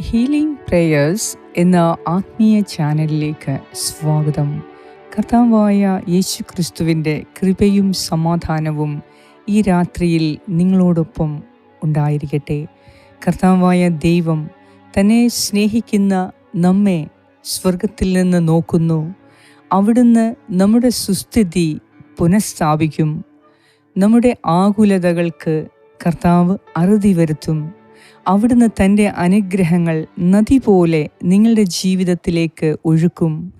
Healing prayers എന്ന ആത്മീയ ചാനലിലേക്ക് സ്വാഗതം. കർത്താവായ യേശു ക്രിസ്തുവിന്റെ കൃപയും സമാധാനവും ഈ രാത്രിയിൽ നിങ്ങളോടൊപ്പം ഉണ്ടായിരിക്കട്ടെ. കർത്താവായ ദൈവം തന്നെ സ്നേഹിക്കുന്ന നമ്മെ സ്വർഗത്തിൽ നിന്ന് നോക്കുന്നു. അവിടുന്ന് നമ്മുടെ സുസ്ഥിതി പുനഃസ്ഥാപിക്കും. നമ്മുടെ ആകുലതകൾക്ക് കർത്താവ് അറുതി വരുത്തും. അവിടുന്ന് തന്റെ അനുഗ്രഹങ്ങൾ നദി പോലെ നിങ്ങളുടെ ജീവിതത്തിലേക്ക് ഒഴുക്കും.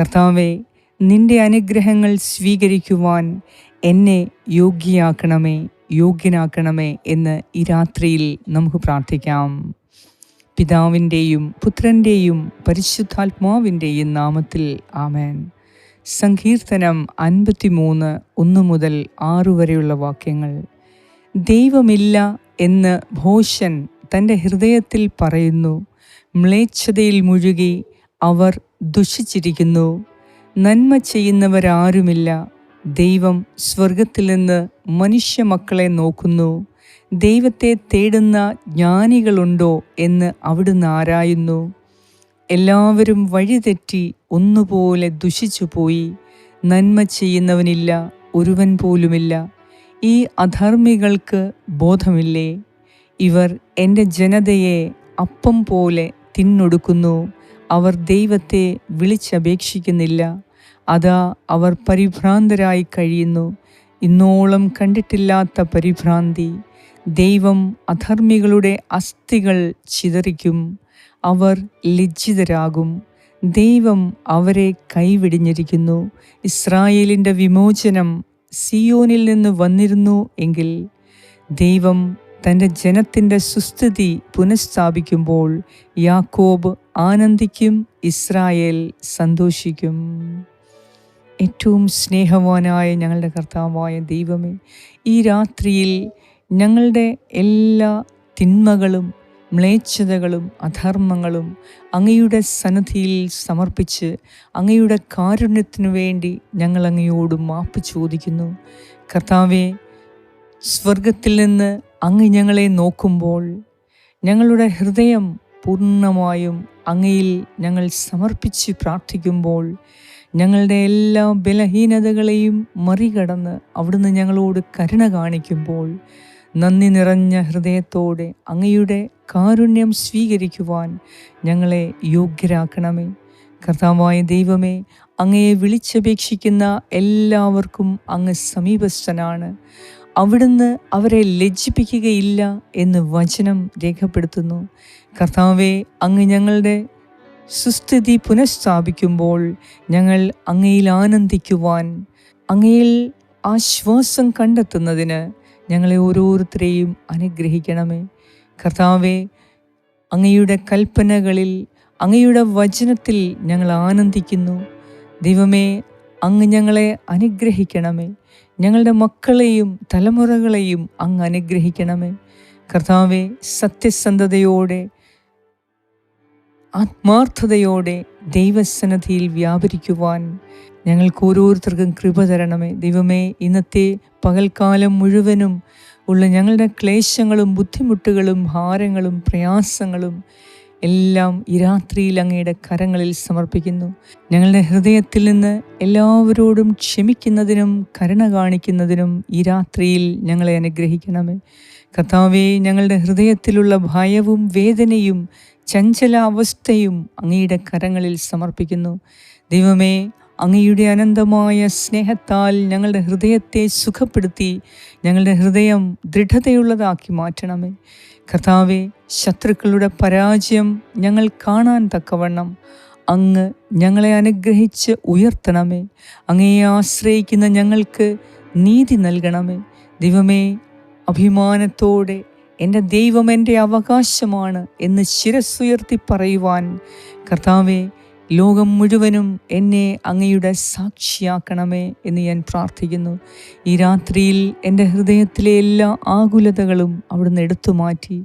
കർത്താവെ നിന്റെ അനുഗ്രഹങ്ങൾ സ്വീകരിക്കുവാൻ എന്നെ യോഗ്യയാക്കണമേ യോഗ്യനാക്കണമേ എന്ന് ഈ രാത്രിയിൽ നമുക്ക് പ്രാർത്ഥിക്കാം. പിതാവിന്റെയും പുത്രന്റെയും പരിശുദ്ധാത്മാവിന്റെയും നാമത്തിൽ ആമേൻ. സങ്കീർത്തനം അൻപത്തിമൂന്ന് ഒന്ന് മുതൽ ആറു വരെയുള്ള വാക്യങ്ങൾ. ദൈവമില്ല എന്ന് ഭോഷൻ തന്റെ ഹൃദയത്തിൽ പറയുന്നു മ്ലേച്ഛതയിൽ മുഴുകി അവർ ദുഷിച്ചിരിക്കുന്നു. നന്മ ചെയ്യുന്നവരാരുമില്ല. ദൈവം സ്വർഗത്തിൽ നിന്ന് മനുഷ്യ മക്കളെ നോക്കുന്നു. ദൈവത്തെ തേടുന്ന ജ്ഞാനികളുണ്ടോ എന്ന് അവിടുന്ന് ആരായുന്നു. എല്ലാവരും വഴിതെറ്റി ഒന്നുപോലെ ദുഷിച്ചു പോയി നന്മ ചെയ്യുന്നവനില്ല ഒരുവൻ പോലുമില്ല. ഈ അധർമ്മികൾക്ക് ബോധമില്ലേ? ഇവർ എന്റെ ജനതയെ അപ്പം പോലെ തിന്നൊടുക്കുന്നു. അവർ ദൈവത്തെ വിളിച്ചപേക്ഷിക്കുന്നില്ല. അതാ അവർ പരിഭ്രാന്തരായി കഴിയുന്നു. ഇന്നോളം കണ്ടിട്ടില്ലാത്ത പരിഭ്രാന്തി. ദൈവം അധർമ്മികളുടെ അസ്ഥികൾ ചിതറിക്കും. അവർ ലജ്ജിതരാകും. ദൈവം അവരെ കൈവിടിഞ്ഞിരിക്കുന്നു. ഇസ്രായേലിന്റെ വിമോചനം സിയോനിൽ നിന്ന് വന്നിരുന്നു എങ്കിൽ ദൈവം തന്റെ ജനത്തിന്റെ സുസ്ഥിതി പുനഃസ്ഥാപിക്കുമ്പോൾ യാക്കോബ് ആനന്ദിക്കും ഇസ്രായേൽ സന്തോഷിക്കും. ഏറ്റവും സ്നേഹവാനായ ഞങ്ങളുടെ കർത്താവായ ദൈവമേ ഈ രാത്രിയിൽ ഞങ്ങളുടെ എല്ലാ തിന്മകളും മ്ലേച്ഛതകളും അധർമ്മങ്ങളും അങ്ങയുടെ സന്നദ്ധിയിൽ സമർപ്പിച്ച് അങ്ങയുടെ കാരുണ്യത്തിനു വേണ്ടി ഞങ്ങൾ അങ്ങയോട് മാപ്പ് ചോദിക്കുന്നു. കർത്താവെ സ്വർഗത്തിൽ നിന്ന് അങ്ങ് ഞങ്ങളെ നോക്കുമ്പോൾ ഞങ്ങളുടെ ഹൃദയം പൂർണമായും അങ്ങയിൽ ഞങ്ങൾ സമർപ്പിച്ച് പ്രാർത്ഥിക്കുമ്പോൾ ഞങ്ങളുടെ എല്ലാ ബലഹീനതകളെയും മറികടന്ന് അവിടുന്ന് ഞങ്ങളോട് കരുണ കാണിക്കുമ്പോൾ നന്ദി നിറഞ്ഞ ഹൃദയത്തോടെ അങ്ങയുടെ കാരുണ്യം സ്വീകരിക്കുവാൻ ഞങ്ങളെ യോഗ്യരാക്കണമേ. കർത്താവായ ദൈവമേ അങ്ങയെ വിളിച്ചപേക്ഷിക്കുന്ന എല്ലാവർക്കും അങ്ങ് സമീപസ്ഥനാണ്. അവിടുന്ന് അവരെ ലജ്ജിപ്പിക്കുകയില്ല എന്ന് വചനം രേഖപ്പെടുത്തുന്നു. കർത്താവെ അങ്ങ് ഞങ്ങളുടെ സുസ്ഥിതി പുനഃസ്ഥാപിക്കുമ്പോൾ ഞങ്ങൾ അങ്ങയിൽ ആനന്ദിക്കുവാൻ അങ്ങയിൽ ആശ്വാസം കണ്ടെത്തുന്നതിന് ഞങ്ങളെ ഓരോരുത്തരെയും അനുഗ്രഹിക്കണമേ. കർത്താവെ അങ്ങയുടെ കൽപ്പനകളിൽ അങ്ങയുടെ വചനത്തിൽ ഞങ്ങൾ ആനന്ദിക്കുന്നു. ദൈവമേ അങ്ങ് ഞങ്ങളെ അനുഗ്രഹിക്കണമേ. ഞങ്ങളുടെ മക്കളെയും തലമുറകളെയും അങ്ങ് അനുഗ്രഹിക്കണമേ. കർത്താവെ സത്യസന്ധതയോടെ ആത്മാർത്ഥതയോടെ ദൈവസന്നദ്ധിയിൽ വ്യാപരിക്കുവാൻ ഞങ്ങൾക്ക് ഓരോരുത്തർക്കും കൃപ തരണമേ. ദൈവമേ ഇന്നത്തെ പകൽക്കാലം മുഴുവനും ഉള്ള ഞങ്ങളുടെ ക്ലേശങ്ങളും ബുദ്ധിമുട്ടുകളും ഭാരങ്ങളും പ്രയാസങ്ങളും എല്ലാം ഈ രാത്രിയിൽ അങ്ങയുടെ കരങ്ങളിൽ സമർപ്പിക്കുന്നു. ഞങ്ങളുടെ ഹൃദയത്തിൽ നിന്ന് എല്ലാവരോടും ക്ഷമിക്കുന്നതിനും കരുണ കാണിക്കുന്നതിനും ഈ രാത്രിയിൽ ഞങ്ങളെ അനുഗ്രഹിക്കണമേ. കർത്താവെ ഞങ്ങളുടെ ഹൃദയത്തിലുള്ള ഭയവും വേദനയും ചഞ്ചലാവസ്ഥയും അങ്ങയുടെ കരങ്ങളിൽ സമർപ്പിക്കുന്നു. ദൈവമേ അങ്ങയുടെ അനന്തമായ സ്നേഹത്താൽ ഞങ്ങളുടെ ഹൃദയത്തെ സുഖപ്പെടുത്തി ഞങ്ങളുടെ ഹൃദയം ദൃഢതയുള്ളതാക്കി മാറ്റണമേ. കർത്താവെ ശത്രുക്കളുടെ പരാജയം ഞങ്ങൾ കാണാൻ തക്കവണ്ണം അങ്ങ് ഞങ്ങളെ അനുഗ്രഹിച്ച് ഉയർത്തണമേ. അങ്ങയെ ആശ്രയിക്കുന്ന ഞങ്ങൾക്ക് നീതി നൽകണമേ. ദൈവമേ അഭിമാനത്തോടെ എന്റെ ദൈവം എന്റെ അവകാശമാണ് എന്ന് ശിരസ്സുയർത്തി പറയുവാൻ കർത്താവെ ലോകം മുഴുവനും എന്നെ അങ്ങയുടെ സാക്ഷിയാക്കണമേ എന്ന് ഞാൻ പ്രാർത്ഥിക്കുന്നു. ഈ രാത്രിയിൽ എന്റെ ഹൃദയത്തിലെ എല്ലാ ആകുലതകളും അവിടുന്ന് എടുത്തു മാറ്റി.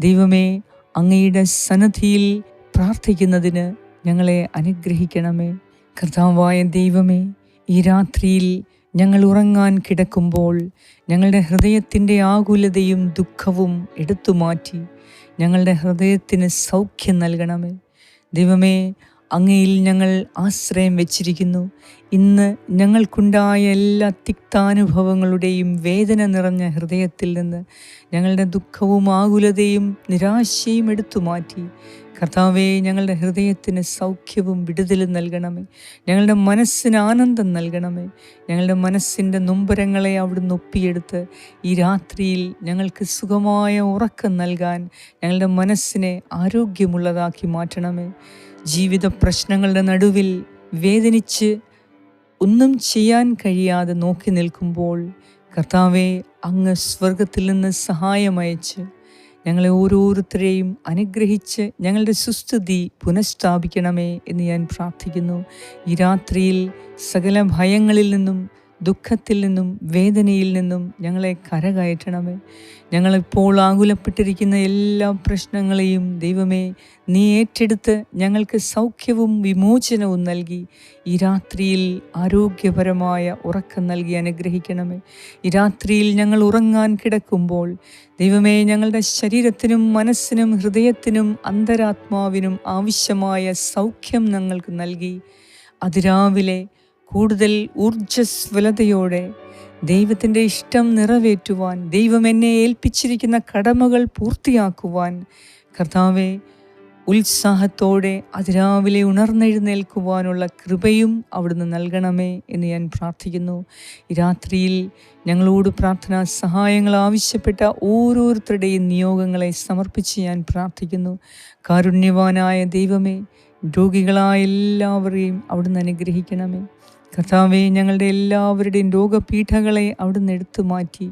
ദൈവമേ അങ്ങയുടെ സന്നദ്ധിയിൽ പ്രാർത്ഥിക്കുന്നതിന് ഞങ്ങളെ അനുഗ്രഹിക്കണമേ. കർത്താവായ ദൈവമേ ഈ രാത്രിയിൽ ഞങ്ങൾ ഉറങ്ങാൻ കിടക്കുമ്പോൾ ഞങ്ങളുടെ ഹൃദയത്തിന്റെ ആകുലതയും ദുഃഖവും എടുത്തു മാറ്റി ഞങ്ങളുടെ ഹൃദയത്തിന് സൗഖ്യം നൽകണമേ. ദൈവമേ അങ്ങയിൽ ഞങ്ങൾ ആശ്രയം വെച്ചിരിക്കുന്നു. ഇന്ന് ഞങ്ങൾക്കുണ്ടായ എല്ലാ തിക്താനുഭവങ്ങളുടെയും വേദന നിറഞ്ഞ ഹൃദയത്തിൽ നിന്ന് ഞങ്ങളുടെ ദുഃഖവും ആകുലതയും നിരാശയും എടുത്തു മാറ്റി. കർത്താവെ ഞങ്ങളുടെ ഹൃദയത്തിന് സൗഖ്യവും വിടുതലും നൽകണമേ. ഞങ്ങളുടെ മനസ്സിന് ആനന്ദം നൽകണമേ. ഞങ്ങളുടെ മനസ്സിന്റെ നൊമ്പരങ്ങളെ അവിടുന്ന് ഒപ്പിയെടുത്ത് ഈ രാത്രിയിൽ ഞങ്ങൾക്ക് സുഖമായ ഉറക്കം നൽകാൻ ഞങ്ങളുടെ മനസ്സിനെ ആരോഗ്യമുള്ളതാക്കി മാറ്റണമേ. ജീവിത പ്രശ്നങ്ങളുടെ നടുവിൽ വേദനിച്ച് ഒന്നും ചെയ്യാൻ കഴിയാതെ നോക്കി നിൽക്കുമ്പോൾ കർത്താവെ അങ്ങ് സ്വർഗത്തിൽ നിന്ന് സഹായമയച്ച് ഞങ്ങളെ ഓരോരുത്തരെയും അനുഗ്രഹിച്ച് ഞങ്ങളുടെ സുസ്ഥിതി പുനഃസ്ഥാപിക്കണമേ എന്ന് ഞാൻ പ്രാർത്ഥിക്കുന്നു. ഈ രാത്രിയിൽ സകല ഭയങ്ങളിൽ നിന്നും ദുഃഖത്തിൽ നിന്നും വേദനയിൽ നിന്നും ഞങ്ങളെ കരകയറ്റണമേ. ഞങ്ങളിപ്പോൾ ആകുലപ്പെട്ടിരിക്കുന്ന എല്ലാ പ്രശ്നങ്ങളെയും ദൈവമേ നീ ഏറ്റെടുത്ത് ഞങ്ങൾക്ക് സൗഖ്യവും വിമോചനവും നൽകി. ഈ രാത്രിയിൽ ആരോഗ്യപരമായ ഉറക്കം നൽകി അനുഗ്രഹിക്കണമേ. ഈ രാത്രിയിൽ ഞങ്ങൾ ഉറങ്ങാൻ കിടക്കുമ്പോൾ ദൈവമേ ഞങ്ങളുടെ ശരീരത്തിനും മനസ്സിനും ഹൃദയത്തിനും അന്തരാത്മാവിനും ആവശ്യമായ സൗഖ്യം ഞങ്ങൾക്ക് നൽകി. അതിരാവിലെ കൂടുതൽ ഊർജസ്വലതയോടെ ദൈവത്തിന്റെ ഇഷ്ടം നിറവേറ്റുവാൻ ദൈവം എന്നെ ഏൽപ്പിച്ചിരിക്കുന്ന കടമകൾ പൂർത്തിയാക്കുവാൻ കർത്താവെ ഉത്സാഹത്തോടെ അതിരാവിലെ ഉണർന്നെഴുന്നേൽക്കുവാനുള്ള കൃപയും അവിടുന്ന് നൽകണമേ എന്ന് ഞാൻ പ്രാർത്ഥിക്കുന്നു. രാത്രിയിൽ ഞങ്ങളോട് പ്രാർത്ഥനാ സഹായങ്ങൾ ആവശ്യപ്പെട്ട ഓരോരുത്തരുടെയും നിയോഗങ്ങളെ സമർപ്പിച്ച് ഞാൻ പ്രാർത്ഥിക്കുന്നു. കാരുണ്യവാനായ ദൈവമേ രോഗികളായ എല്ലാവരെയും അവിടുന്ന് അനുഗ്രഹിക്കണമേ. കർത്താവെ ഞങ്ങളുടെ എല്ലാവരുടെയും രോഗപീഠകളെ അവിടുന്ന് എടുത്തു മാറ്റി.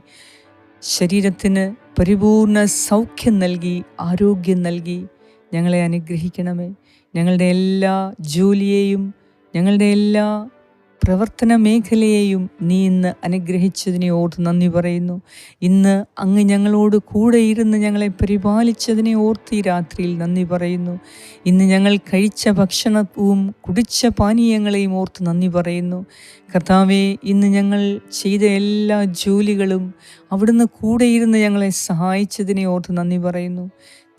ശരീരത്തിന് പരിപൂർണ സൗഖ്യം നൽകി ആരോഗ്യം നൽകി ഞങ്ങളെ അനുഗ്രഹിക്കണമേ. ഞങ്ങളുടെ എല്ലാ ജോലിയെയും ഞങ്ങളുടെ എല്ലാ പ്രവർത്തന മേഖലയെയും നീ ഇന്ന് അനുഗ്രഹിച്ചതിനെ ഓർത്ത് നന്ദി പറയുന്നു. ഇന്ന് അങ്ങ് ഞങ്ങളോട് കൂടെ ഇരുന്ന് ഞങ്ങളെ പരിപാലിച്ചതിനെ ഓർത്ത് ഈ രാത്രിയിൽ നന്ദി പറയുന്നു. ഇന്ന് ഞങ്ങൾ കഴിച്ച ഭക്ഷണവും കുടിച്ച പാനീയങ്ങളെയും ഓർത്ത് നന്ദി പറയുന്നു. കർത്താവെ ഇന്ന് ഞങ്ങൾ ചെയ്ത എല്ലാ ജോലികളും അവിടുന്ന് കൂടെ ഇരുന്ന് ഞങ്ങളെ സഹായിച്ചതിനെ ഓർത്ത് നന്ദി പറയുന്നു.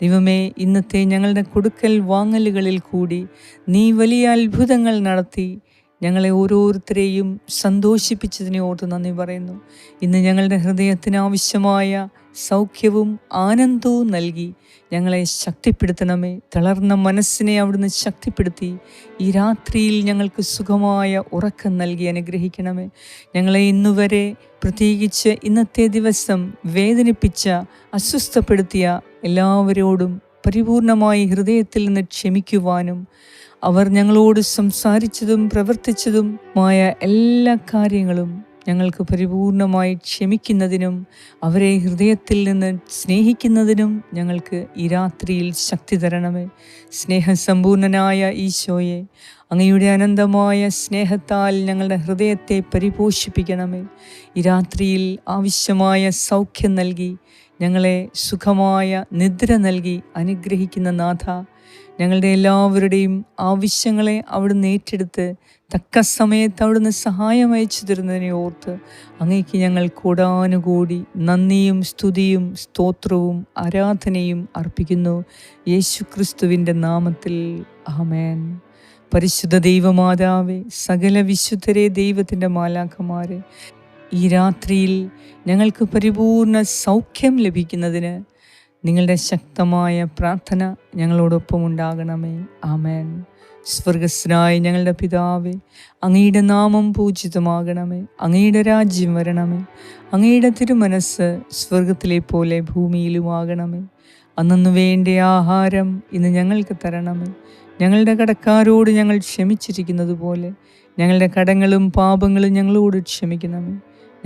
ദൈവമേ ഇന്നത്തെ ഞങ്ങളുടെ കൊടുക്കൽ വാങ്ങലുകളിൽ കൂടി നീ വലിയ അത്ഭുതങ്ങൾ നടത്തി. ഞങ്ങളെ ഓരോരുത്തരെയും സന്തോഷിപ്പിച്ചതിനെ ഓർത്ത് നന്ദി പറയുന്നു. ഇന്ന് ഞങ്ങളുടെ ഹൃദയത്തിന് ആവശ്യമായ സൗഖ്യവും ആനന്ദവും നൽകി ഞങ്ങളെ ശക്തിപ്പെടുത്തണമേ. തളർന്ന മനസ്സിനെ അവിടുന്ന് ശക്തിപ്പെടുത്തി ഈ രാത്രിയിൽ ഞങ്ങൾക്ക് സുഖമായ ഉറക്കം നൽകി അനുഗ്രഹിക്കണമേ. ഞങ്ങളെ ഇന്നുവരെ പ്രത്യേകിച്ച് ഇന്നത്തെ ദിവസം വേദനിപ്പിച്ച അസ്വസ്ഥപ്പെടുത്തിയ എല്ലാവരോടും പരിപൂർണമായി ഹൃദയത്തിൽ നിന്ന് ക്ഷമിക്കുവാനും അവർ ഞങ്ങളോട് സംസാരിച്ചതും പ്രവർത്തിച്ചതും പ്രവർത്തിച്ചതുമായ എല്ലാ കാര്യങ്ങളും ഞങ്ങൾക്ക് പരിപൂർണമായി ക്ഷമിക്കുന്നതിനും അവരെ ഹൃദയത്തിൽ നിന്ന് സ്നേഹിക്കുന്നതിനും ഞങ്ങൾക്ക് ഈ രാത്രിയിൽ ശക്തി തരണമേ. സ്നേഹസമ്പൂർണനായ ഈശോയെ അങ്ങയുടെ അനന്തമായ സ്നേഹത്താൽ ഞങ്ങളുടെ ഹൃദയത്തെ പരിപോഷിപ്പിക്കണമേ. ഈ രാത്രിയിൽ ആവശ്യമായ സൗഖ്യം നൽകി ഞങ്ങളെ സുഖമായ നിദ്ര നൽകി അനുഗ്രഹിക്കുന്ന നാഥ ഞങ്ങളുടെ എല്ലാവരുടെയും ആവശ്യങ്ങളെ അവിടുന്ന് ഏറ്റെടുത്ത് തക്ക സമയത്ത് അവിടുന്ന് സഹായം അയച്ചു തരുന്നതിനെ ഓർത്ത് അങ്ങേക്ക് ഞങ്ങൾ കൂടാനുകൂടി നന്ദിയും സ്തുതിയും സ്തോത്രവും ആരാധനയും അർപ്പിക്കുന്നു. യേശു ക്രിസ്തുവിന്റെ നാമത്തിൽ ആമേൻ. പരിശുദ്ധ ദൈവമാതാവേ സകല വിശുദ്ധരെ ദൈവത്തിന്റെ മാലാഖമാരെ ഈ രാത്രിയിൽ ഞങ്ങൾക്ക് പരിപൂർണ സൗഖ്യം ലഭിക്കുന്നതിന് നിങ്ങളുടെ ശക്തമായ പ്രാർത്ഥന ഞങ്ങളോടൊപ്പം ഉണ്ടാകണമേ. ആമേൻ. സ്വർഗസ്നായ ഞങ്ങളുടെ പിതാവേ അങ്ങയുടെ നാമം പൂജിതമാകണമേ. അങ്ങയുടെ രാജ്യം വരണമേ. അങ്ങയുടെ തിരുമനസ് സ്വർഗത്തിലെ പോലെ ഭൂമിയിലുമാകണമേ. അന്നു വേണ്ട ആഹാരം ഇന്ന് ഞങ്ങൾക്ക് തരണമേ. ഞങ്ങളുടെ കടക്കാരോട് ഞങ്ങൾ ക്ഷമിച്ചിരിക്കുന്നത് പോലെ ഞങ്ങളുടെ കടങ്ങളും പാപങ്ങളും ഞങ്ങളോട് ക്ഷമിക്കണമേ.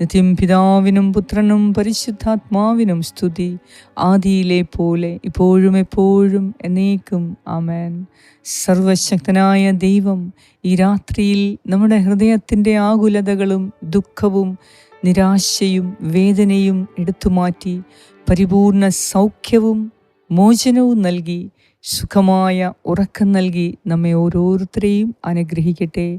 നിത്യം പിതാവിനും പുത്രനും പരിശുദ്ധാത്മാവിനും സ്തുതി. ആദിയിലെ പോലെ ഇപ്പോഴും എപ്പോഴും എന്നേക്കും ആമേൻ. സർവശക്തനായ ദൈവം ഈ രാത്രിയിൽ നമ്മുടെ ഹൃദയത്തിന്റെ ആകുലതകളും ദുഃഖവും നിരാശയും വേദനയും എടുത്തുമാറ്റി പരിപൂർണ സൗഖ്യവും മോചനവും നൽകി സുഖമായ ഉറക്കം നൽകി നമ്മെ ഓരോരുത്തരെയും അനുഗ്രഹിക്കട്ടെ.